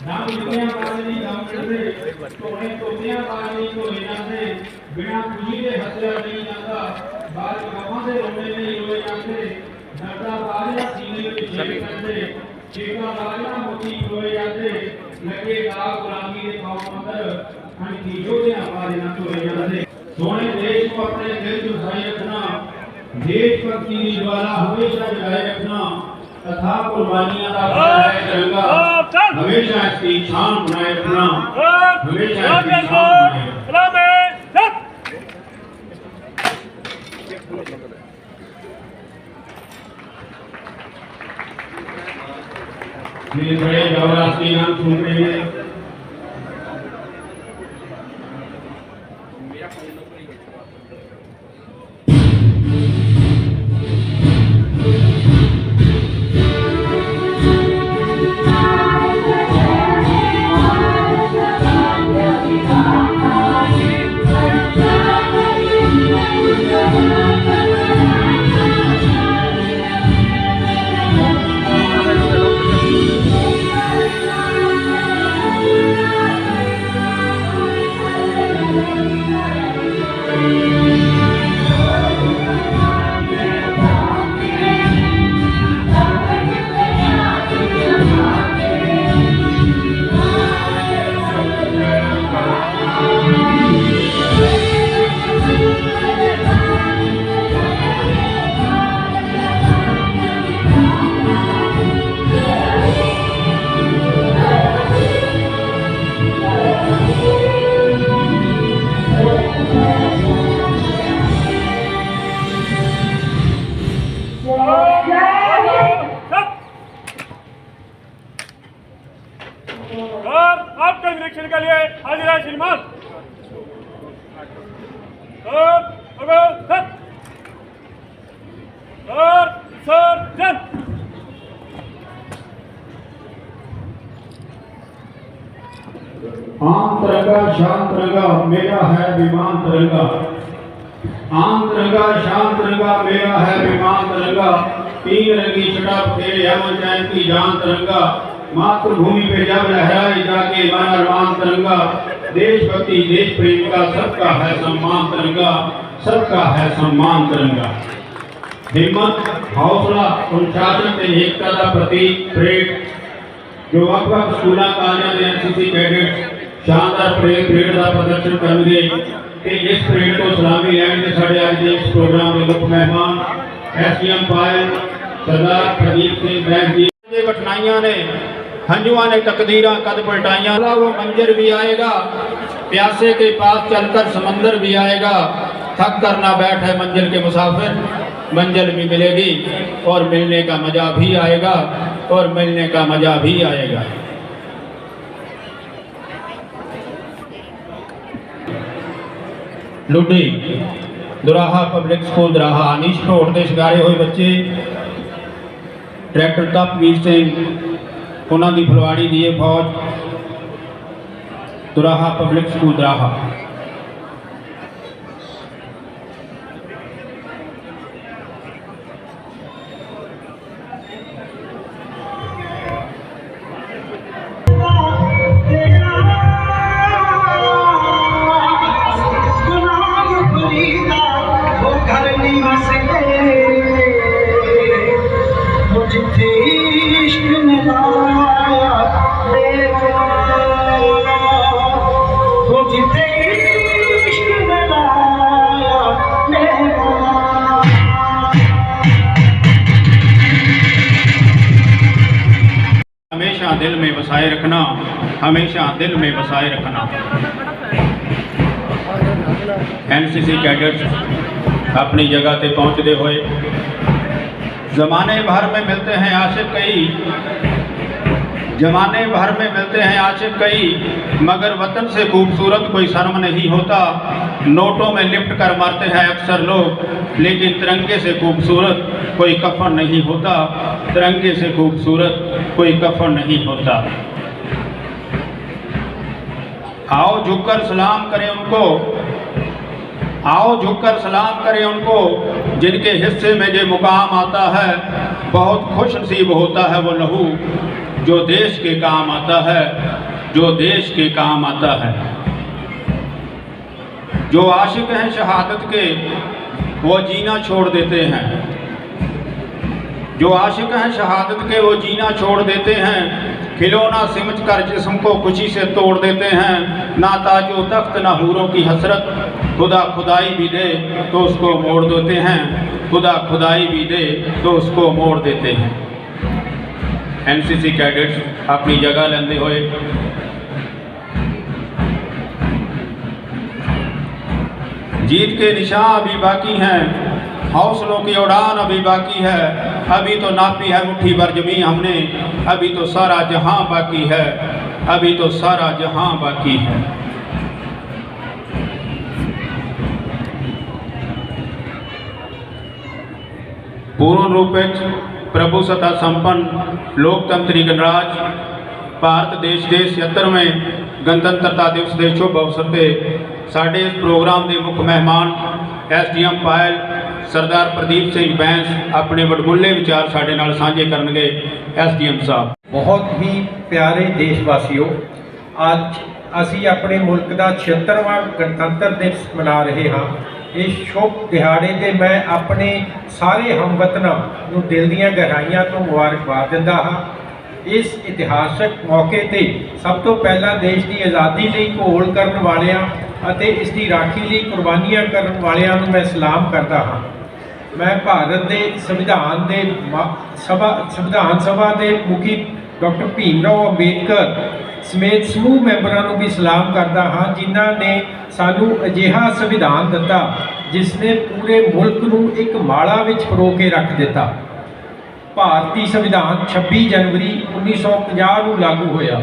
नाम दुनिया पाले नहीं नाम करते तो उन्हें दुनिया पाले को लेना से बिना पूजी के हत्या नहीं जाता बाल कहाँ से रोने नहीं रोए जाते नर्ता पाले सीने के जेब करते जेका पाले मोती रोए जाते लगे काब गुलामी के पाव मंदर हम कीजो ने हमारे नाम को लेना से सोने देश को अपने देश को जाये रखना देश पर की निर्वाला हमेशा जाये रखना तथा कुर्बानियां दा तिरंगा हमेशा इसकी छान बनाए रखना हमेशा इसकी छान बनाए मेरे बड़े गौरव के नाम सुन रहे हैं Silman. Dört, öbür, set. Dört, sır, set. آم ترنگا شام ترنگا میرا ہے بیمان ترنگا آم ترنگا شام ترنگا میرا ہے بیمان ترنگا تین رنگی چھٹا پھیل یمن چین کی جان ترنگا जान तिरंगा मातृभूमि पे जब लहराए जाके मन अरमान तिरंगा देशभक्ति देश प्रेम का सबका है सम्मान तिरंगा सबका है सम्मान तिरंगा हिम्मत हौसला अनुशासन ਤੇ ਏਕਤਾ ਦਾ ਪ੍ਰਤੀਕ ਪਰੇਡ ਜੋ ਵੱਖ-ਵੱਖ ਸਕੂਲਾਂ ਕਾਲਜਾਂ ਦੇ ਐਨਸੀਸੀ ਕੈਡੇਟ ਸ਼ਾਨਦਾਰ ਪਰੇਡ ਪਰੇਡ ਦਾ ਪ੍ਰਦਰਸ਼ਨ ਕਰਨਗੇ ਤੇ ਇਸ ਪਰੇਡ ਤੋਂ ਸਲਾਮੀ ਲੈਣਗੇ ਸਾਡੇ ਅੱਜ ਦੇ ਇਸ ਪ੍ਰੋਗਰਾਮ ਦੇ ਮੁੱਖ ਮਹਿਮਾਨ ਐਸਡੀਐਮ ਪਾਇਲ ਸਰਦਾਰ ਪ੍ਰਦੀਪ ਸਿੰਘ ਬੈਂਸ ਜੀ ਇਹ ਕਠਿਨਾਈਆਂ ਨੇ ہنجوہ نے تقدیرہ قد پلٹائیاں۔ اللہ وہ منجر بھی آئے گا، پیاسے کے پاس چل کر سمندر بھی آئے گا۔ تھک کر نہ بیٹھ ہے منزل کے مسافر منزل بھی ملے گی۔ اور ملنے کا مزہ بھی آئے گا، اور ملنے کا مزہ بھی آئے گا۔ لڈی، دراہا پبلک سکول، دراہا انیش پر اٹھتے شکارے ہوئے بچے۔ ٹریکٹر کپ ویر سنگھ ਉਹਨਾਂ ਦੀ ਫਲਵਾੜੀ ਦੀ ਇਹ ਫੌਜ ਦੁਰਾਹਾ ਪਬਲਿਕ ਸਕੂਲ ਦੁਰਾਹਾ دل میں بسائے رکھنا، ہمیشہ دل میں بسائے رکھنا۔ این سی سی کیڈٹس اپنی جگہ تے پہنچ دے ہوئے۔ زمانے بھر میں ملتے ہیں عاشق کئی۔ زمانے بھر میں ملتے ہیں عاشق کئی۔ مگر وطن سے خوبصورت کوئی شرم نہیں ہوتا۔ نوٹوں میں لپٹ کر مرتے ہیں اکثر لوگ، لیکن ترنگے سے خوبصورت کوئی کفن نہیں ہوتا۔ ترنگے سے خوبصورت کوئی کفن نہیں ہوتا۔ آؤ جھک کر سلام کریں ان کو۔ آؤ جھک کر سلام کریں ان کو، جن کے حصے میں یہ مقام آتا ہے، بہت خوش نصیب ہوتا ہے وہ لہو جو دیش کے کام آتا ہے، جو دیش کے کام آتا ہے۔ جو عاشق ہیں شہادت کے، وہ جینا چھوڑ دیتے ہیں۔ جو عاشق ہیں شہادت کے، وہ جینا چھوڑ دیتے ہیں۔ کھلونا سمجھ کر جسم کو خوشی سے توڑ دیتے ہیں۔ نہ تاج و تخت، نہ حوروں کی حسرت۔ خدا خدائی بھی دے تو اس کو موڑ دیتے ہیں۔ خدا خدائی بھی دے تو اس کو موڑ دیتے ہیں۔ این سی سی کیڈٹس اپنی جگہ لیندے ہوئے۔ جیت کے نشان ابھی باقی ہیں، حوصلوں کی اڑان ابھی باقی ہے۔ ابھی تو ناپی ہے مٹھی بر جمی ہم نے، ابھی تو سارا جہاں باقی ہے۔ ابھی تو سارا جہاں باقی ہے۔ پورن روپے ستا سمپن સંપન્ન تنتری گنراج۔ ਭਾਰਤ ਦੇਸ਼ ਦੇ 76ਵੇਂ ਗਣਤੰਤਰਤਾ ਦਿਵਸ ਦੇ ਸ਼ੁਭ ਅਵਸਰ ਤੇ ਸਾਡੇ ਇਸ ਪ੍ਰੋਗਰਾਮ ਦੇ ਮੁੱਖ ਮਹਿਮਾਨ ਐਸਡੀਐਮ ਪਾਇਲ, ਸਰਦਾਰ ਪ੍ਰਦੀਪ ਸਿੰਘ ਬੈਂਸ ਆਪਣੇ ਵਡਮੁੱਲੇ ਵਿਚਾਰ ਸਾਡੇ ਨਾਲ ਸਾਂਝੇ ਕਰਨਗੇ ਐਸਡੀਐਮ ਸਾਹਿਬ। ਬਹੁਤ ਹੀ ਪਿਆਰੇ ਦੇਸ਼ ਵਾਸੀਓ ਅੱਜ ਅਸੀਂ ਆਪਣੇ ਮੁਲਕ ਦਾ 76ਵਾਂ ਗਣਤੰਤਰ ਦਿਵਸ ਮਨਾ ਰਹੇ ਹਾਂ। ਇਸ ਸ਼ੁਭ ਦਿਹਾੜੇ ਤੇ ਮੈਂ ਆਪਣੇ ਸਾਰੇ ਹਮਵਤਨਾਂ ਨੂੰ ਦਿਲ ਦੀਆਂ ਗਹਿਰਾਈਆਂ ਤੋਂ ਮੁਬਾਰਕਬਾਦ ਦਿੰਦਾ ਹਾਂ। ਇਸ ਇਤਿਹਾਸਕ ਮੌਕੇ ਤੇ ਸਭ ਤੋਂ ਪਹਿਲਾਂ ਦੇਸ਼ ਦੀ ਆਜ਼ਾਦੀ ਲਈ ਘੋਲ ਕਰਨ ਵਾਲਿਆਂ ਅਤੇ ਇਸ ਦੀ ਰਾਖੀ ਲਈ ਕੁਰਬਾਨੀਆਂ ਕਰਨ ਵਾਲਿਆਂ ਨੂੰ ਮੈਂ ਸਲਾਮ ਕਰਦਾ ਹਾਂ। ਮੈਂ ਭਾਰਤ ਦੇ ਸੰਵਿਧਾਨ ਦੇ ਸਭਾ, ਸੰਵਿਧਾਨ ਸਭਾ ਦੇ ਮੁਖੀ ਡਾਕਟਰ ਭੀਮ ਰਾਓ ਅੰਬੇਦਕਰ ਸਮੇਤ ਸਮੂਹ ਮੈਂਬਰਾਂ ਨੂੰ ਵੀ ਸਲਾਮ ਕਰਦਾ ਹਾਂ, ਜਿਨ੍ਹਾਂ ਨੇ ਸਾਨੂੰ ਅਜਿਹਾ ਸੰਵਿਧਾਨ ਦਿੱਤਾ, ਜਿਸ ਨੇ ਪੂਰੇ ਮੁਲਕ ਨੂੰ ਇੱਕ ਮਾਲਾ ਵਿੱਚ ਪਰੋ ਕੇ ਰੱਖ ਦਿੱਤਾ। ਭਾਰਤੀ ਸੰਵਿਧਾਨ 26 ਜਨਵਰੀ 1950 ਨੂੰ ਲਾਗੂ ਹੋਇਆ।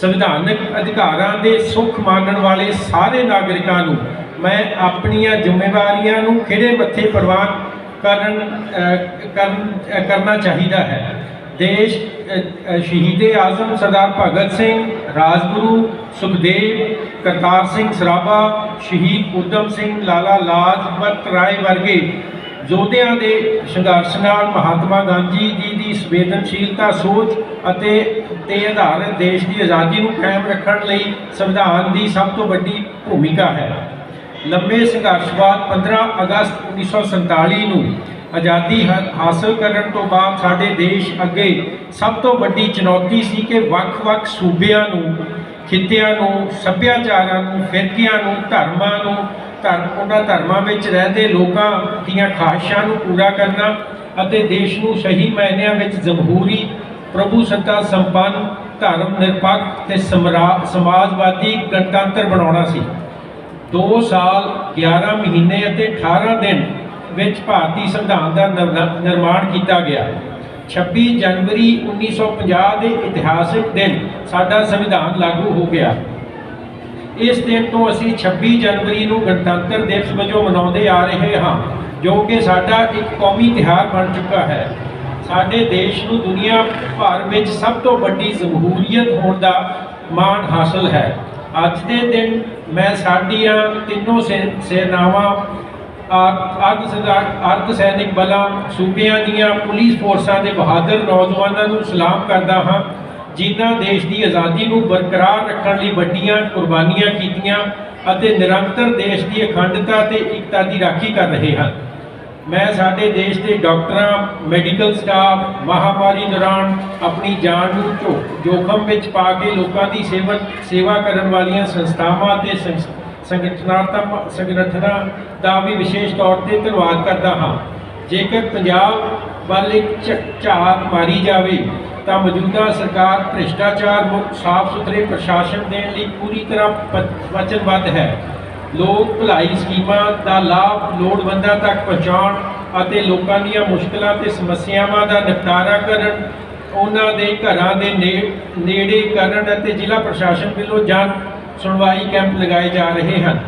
ਸੰਵਿਧਾਨਕ ਅਧਿਕਾਰਾਂ ਦੇ ਸੁੱਖ ਮਾਨਣ ਵਾਲੇ ਸਾਰੇ ਨਾਗਰਿਕਾਂ ਨੂੰ ਮੈਂ ਆਪਣੀਆਂ ਜ਼ਿੰਮੇਵਾਰੀਆਂ ਨੂੰ ਖਿਹੜੇ ਮੱਥੇ ਪ੍ਰਵਾਨ ਕਰਨ ਕਰਨਾ ਚਾਹੀਦਾ ਹੈ। ਦੇਸ਼ ਸ਼ਹੀਦੇ ਆਜ਼ਮ ਸਰਦਾਰ ਭਗਤ ਸਿੰਘ, ਰਾਜਗੁਰੂ ਸੁਖਦੇਵ, ਕਰਤਾਰ ਸਿੰਘ ਸਰਾਭਾ, ਸ਼ਹੀਦ ਉਦਮ ਸਿੰਘ, ਲਾਲਾ ਲਾਜਪਤ ਰਾਏ ਵਰਗੇ ਯੋਧਿਆਂ ਦੇ ਸੰਘਰਸ਼ ਨਾਲ ਮਹਾਤਮਾ ਗਾਂਧੀ ਜੀ ਦੀ ਸੰਵੇਦਨਸ਼ੀਲਤਾ ਸੋਚ ਅਤੇ ਤੇ ਆਧਾਰਿਤ ਦੇਸ਼ ਦੀ ਆਜ਼ਾਦੀ ਨੂੰ ਕਾਇਮ ਰੱਖਣ ਲਈ ਸੰਵਿਧਾਨ ਦੀ ਸਭ ਤੋਂ ਵੱਡੀ ਭੂਮਿਕਾ ਹੈ। ਲੰਬੇ ਸੰਘਰਸ਼ ਬਾਅਦ 15 ਅਗਸਤ 1947 ਨੂੰ ਆਜ਼ਾਦੀ ਹਾ- ਹਾਸਲ ਕਰਨ ਤੋਂ ਬਾਅਦ ਸਾਡੇ ਦੇਸ਼ ਅੱਗੇ ਸਭ ਤੋਂ ਵੱਡੀ ਚੁਣੌਤੀ ਸੀ ਕਿ ਵੱਖ-ਵੱਖ ਸੂਬਿਆਂ ਨੂੰ, ਖਿੱਤਿਆਂ ਨੂੰ, ਸੱਭਿਆਚਾਰਾਂ ਨੂੰ, ਫਿਰਕਿਆਂ ਨੂੰ, ਧਰਮਾਂ ਨੂੰ ਧਰਮ, ਉਹਨਾਂ ਧਰਮਾਂ ਵਿੱਚ ਰਹਿੰਦੇ ਲੋਕਾਂ ਦੀਆਂ ਖਾਹਿਸ਼ਾਂ ਨੂੰ ਪੂਰਾ ਕਰਨਾ ਅਤੇ ਦੇਸ਼ ਨੂੰ ਸਹੀ ਮਾਇਨਿਆਂ ਵਿੱਚ ਜਮਹੂਰੀ ਪ੍ਰਭੂ ਸੱਤਾ ਸੰਪੰਨ, ਧਰਮ ਨਿਰਪੱਖ ਤੇ ਸਮਰਾ- ਸਮਾਜਵਾਦੀ ਗਣਤੰਤਰ ਬਣਾਉਣਾ ਸੀ। 2 ਸਾਲ 11 ਮਹੀਨੇ ਅਤੇ 18 ਦਿਨ ਵਿੱਚ ਭਾਰਤੀ ਸੰਵਿਧਾਨ ਦਾ ਨਿਰ- ਨਿਰਮਾਣ ਕੀਤਾ ਗਿਆ। 26 ਜਨਵਰੀ 1950 ਦੇ ਇਤਿਹਾਸਿਕ ਦਿਨ ਸਾਡਾ ਸੰਵਿਧਾਨ ਲਾਗੂ ਹੋ ਗਿਆ। ਇਸ ਦਿਨ ਤੋਂ ਅਸੀਂ 26 ਜਨਵਰੀ ਨੂੰ ਗਣਤੰਤਰ ਦਿਵਸ ਵਜੋਂ ਮਨਾਉਂਦੇ ਆ ਰਹੇ ਹਾਂ, ਜੋ ਕਿ ਸਾਡਾ ਇੱਕ ਕੌਮੀ ਤਿਉਹਾਰ ਬਣ ਚੁੱਕਾ ਹੈ। ਸਾਡੇ ਦੇਸ਼ ਨੂੰ ਦੁਨੀਆ ਭਰ ਵਿੱਚ ਸਭ ਤੋਂ ਵੱਡੀ ਜਮਹੂਰੀਅਤ ਹੋਣ ਦਾ ਮਾਣ ਹਾਸਲ ਹੈ। ਅੱਜ ਦੇ ਦਿਨ ਮੈਂ ਸਾਡੀਆਂ ਤਿੰਨੋਂ ਸੇ- ਸੈਨਾਵਾਂ ਅਰਧ ਸਰਕਾਰ ਅਰਧ ਸੈਨਿਕ ਬਲਾਂ, ਸੂਬਿਆਂ ਦੀਆਂ ਪੁਲਿਸ ਫੋਰਸਾਂ ਦੇ ਬਹਾਦਰ ਨੌਜਵਾਨਾਂ ਨੂੰ ਸਲਾਮ ਕਰਦਾ ਹਾਂ। ਜਿਨ੍ਹਾਂ ਦੇਸ਼ ਦੀ ਆਜ਼ਾਦੀ ਨੂੰ ਬਰਕਰਾਰ ਰੱਖਣ ਲਈ ਵੱਡੀਆਂ ਕੁਰਬਾਨੀਆਂ ਕੀਤੀਆਂ ਅਤੇ ਨਿਰੰਤਰ ਦੇਸ਼ ਦੀ ਅਖੰਡਤਾ ਤੇ ਇਕਤਾ ਦੀ ਰਾਖੀ ਕਰ ਰਹੇ ਹਨ। ਮੈਂ ਸਾਡੇ ਦੇਸ਼ ਦੇ ਡਾਕਟਰਾਂ, ਮੈਡੀਕਲ ਸਟਾਫ, ਮਹਾਮਾਰੀ ਦੌਰਾਨ ਆਪਣੀ ਜਾਨ ਨੂੰ ਝੋ- ਜੋਖਮ ਵਿੱਚ ਪਾ ਕੇ ਲੋਕਾਂ ਦੀ ਸੇਵਾ ਸੇਵਾ ਕਰਨ ਵਾਲੀਆਂ ਸੰਸਥਾਵਾਂ ਅਤੇ ਸੰਸ- ਸੰਗਠਨਾਤਮਕ ਸੰਗਠਨਾਂ ਦਾ ਵੀ ਵਿਸ਼ੇਸ਼ ਤੌਰ ਤੇ ਧੰਨਵਾਦ ਕਰਦਾ ਹਾਂ। ਜੇਕਰ ਪੰਜਾਬ ਵੱਲ ਇੱਕ ਝ- ਝਾਤ ਮਾਰੀ ਜਾਵੇ ਤਾਂ ਮੌਜੂਦਾ ਸਰਕਾਰ ਭ੍ਰਿਸ਼ਟਾਚਾਰ ਮੁਕਤ ਸਾਫ਼ ਸੁਥਰੇ ਪ੍ਰਸ਼ਾਸਨ ਦੇਣ ਲਈ ਪੂਰੀ ਤਰ੍ਹਾਂ ਵਚਨਬੱਧ ਹੈ। ਲੋਕ ਭਲਾਈ ਸਕੀਮਾਂ ਦਾ ਲਾਭ ਲੋੜਵੰਦਾਂ ਤੱਕ ਪਹੁੰਚਾਉਣ ਅਤੇ ਲੋਕਾਂ ਦੀਆਂ ਮੁਸ਼ਕਲਾਂ ਤੇ ਸਮੱਸਿਆਵਾਂ ਦਾ ਨਿਪਟਾਰਾ ਕਰਨ, ਉਹਨਾਂ ਦੇ ਘਰਾਂ ਦੇ ਨੇੜੇ ਕਰਨ ਅਤੇ ਜ਼ਿਲ੍ਹਾ ਪ੍ਰਸ਼ਾਸਨ ਵੱਲੋਂ ਜਨ ਸੁਣਵਾਈ ਕੈਂਪ ਲਗਾਏ ਜਾ ਰਹੇ ਹਨ।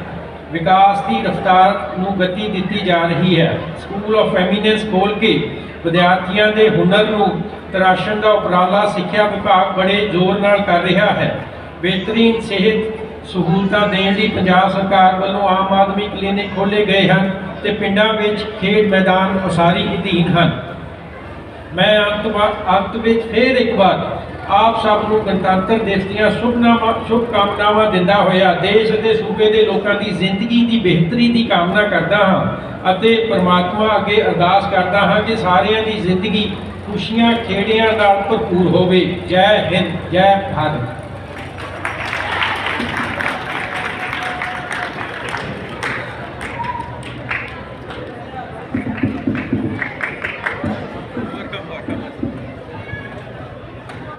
ਵਿਕਾਸ ਦੀ ਰਫ਼ਤਾਰ ਨੂੰ ਗਤੀ ਦਿੱਤੀ ਜਾ ਰਹੀ ਹੈ। ਸਕੂਲ ਆਫ ਐਮੀਨੈਂਸ ਖੋਲ੍ਹ ਕੇ ਵਿਦਿਆਰਥੀਆਂ ਦੇ ਹੁਨਰ ਨੂੰ ਤਰਾਸ਼ਣ ਦਾ ਉਪਰਾਲਾ ਸਿੱਖਿਆ ਵਿਭਾਗ ਬੜੇ ਜ਼ੋਰ ਨਾਲ ਕਰ ਰਿਹਾ ਹੈ। ਬਿਹਤਰੀਨ ਸਿਹਤ ਸਹੂਲਤਾਂ ਦੇਣ ਲਈ ਪੰਜਾਬ ਸਰਕਾਰ ਵੱਲੋਂ ਆਮ ਆਦਮੀ ਕਲੀਨਿਕ ਖੋਲ੍ਹੇ ਗਏ ਹਨ ਤੇ ਪਿੰਡਾਂ ਵਿੱਚ ਖੇਡ ਮੈਦਾਨ ਉਸਾਰੀ ਅਧੀਨ ਹਨ। ਮੈਂ ਅੰਤ ਅੰਤ ਵਿੱਚ ਫੇਰ ਇੱਕ ਵਾਰ ਆਪ ਸਭ ਨੂੰ ਗਣਤੰਤਰ ਦਿਵਸ ਦੀਆਂ ਸ਼ੁਭ ਕਾਮਨਾਵਾਂ ਦਿੰਦਾ ਹੋਇਆ ਦੇਸ਼ ਅਤੇ ਸੂਬੇ ਦੇ ਲੋਕਾਂ ਦੀ ਜ਼ਿੰਦਗੀ ਦੀ ਬਿਹਤਰੀ ਦੀ ਕਾਮਨਾ ਕਰਦਾ ਹਾਂ ਅਤੇ ਪਰਮਾਤਮਾ ਅੱਗੇ ਅਰਦਾਸ ਕਰਦਾ ਹਾਂ ਕਿ ਸਾਰਿਆਂ ਦੀ ਜ਼ਿੰਦਗੀ ਖੁਸ਼ੀਆਂ ਖੇੜਿਆਂ ਨਾਲ ਭਰਪੂਰ ਹੋਵੇ। ਜੈ ਹਿੰਦ ਜੈ ਭਾਰਤ।